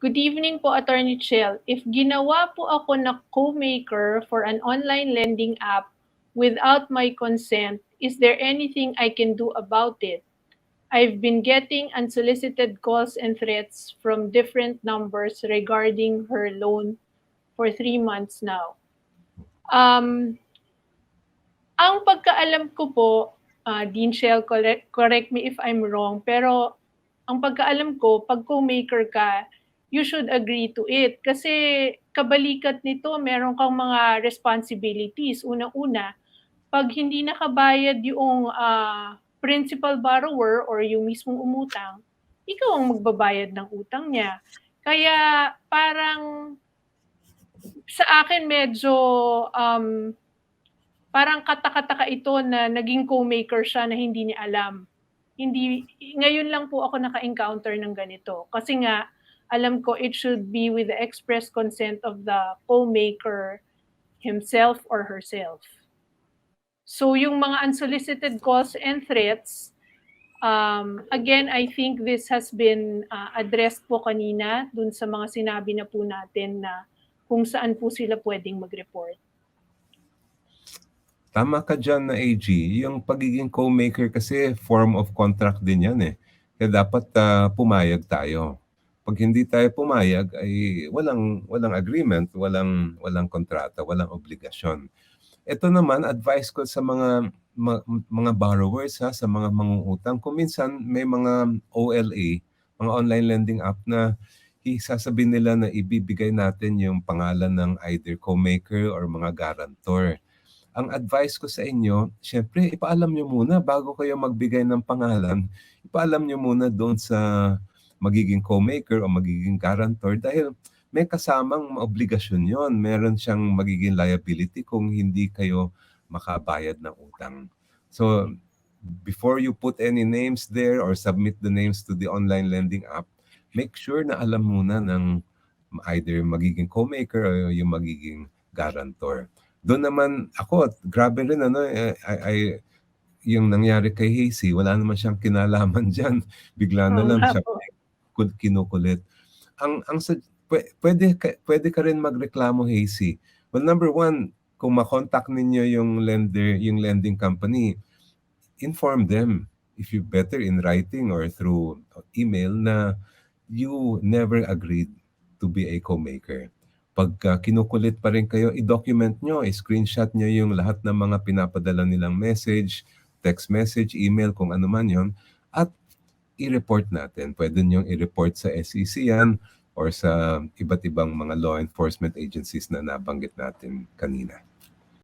Good evening po, Attorney Chell. If ginawa po ako na co-maker for an online lending app without my consent, is there anything I can do about it? I've been getting unsolicited calls and threats from different numbers regarding her loan for three months now. Um, ang pagkaalam ko po, uh, Dean Shell, correct, correct me if I'm wrong, pero ang pagkaalam ko, pag co-maker ka, you should agree to it. Kasi kabalikat nito, meron kang mga responsibilities. Unang-una, pag hindi nakabayad yung uh, principal borrower or yung mismong umutang, ikaw ang magbabayad ng utang niya. Kaya parang sa akin medyo um, parang katakataka ito na naging co-maker siya na hindi niya alam. Hindi ngayon lang po ako naka-encounter ng ganito kasi nga alam ko it should be with the express consent of the co-maker himself or herself. So yung mga unsolicited calls and threats, um, again, I think this has been uh, addressed po kanina dun sa mga sinabi na po natin na kung saan po sila pwedeng mag-report. Tama ka dyan na AG. Yung pagiging co-maker kasi form of contract din yan eh. Kaya dapat uh, pumayag tayo. Pag hindi tayo pumayag ay walang walang agreement, walang walang kontrata, walang obligasyon. Ito naman advice ko sa mga mga, mga borrowers ha, sa mga mangungutang. Kung minsan may mga OLA, mga online lending app na isasabihin nila na ibibigay natin yung pangalan ng either co-maker or mga guarantor ang advice ko sa inyo, syempre, ipaalam nyo muna bago kayo magbigay ng pangalan. Ipaalam nyo muna doon sa magiging co-maker o magiging guarantor dahil may kasamang obligasyon yon. Meron siyang magiging liability kung hindi kayo makabayad ng utang. So, before you put any names there or submit the names to the online lending app, make sure na alam muna ng either magiging co-maker o yung magiging guarantor doon naman ako, grabe rin ano, eh, I, I, yung nangyari kay Hazy, wala naman siyang kinalaman diyan. Bigla na Oo lang siya kinukulit. Ang ang pwede pwede ka rin magreklamo Hazy. Well, number one, kung makontak ninyo yung lender, yung lending company, inform them if you better in writing or through email na you never agreed to be a co-maker pagka kinukulit pa rin kayo, i-document nyo, i-screenshot nyo yung lahat ng mga pinapadala nilang message, text message, email, kung ano man yon at i-report natin. Pwede nyo i-report sa SEC yan or sa iba't ibang mga law enforcement agencies na nabanggit natin kanina.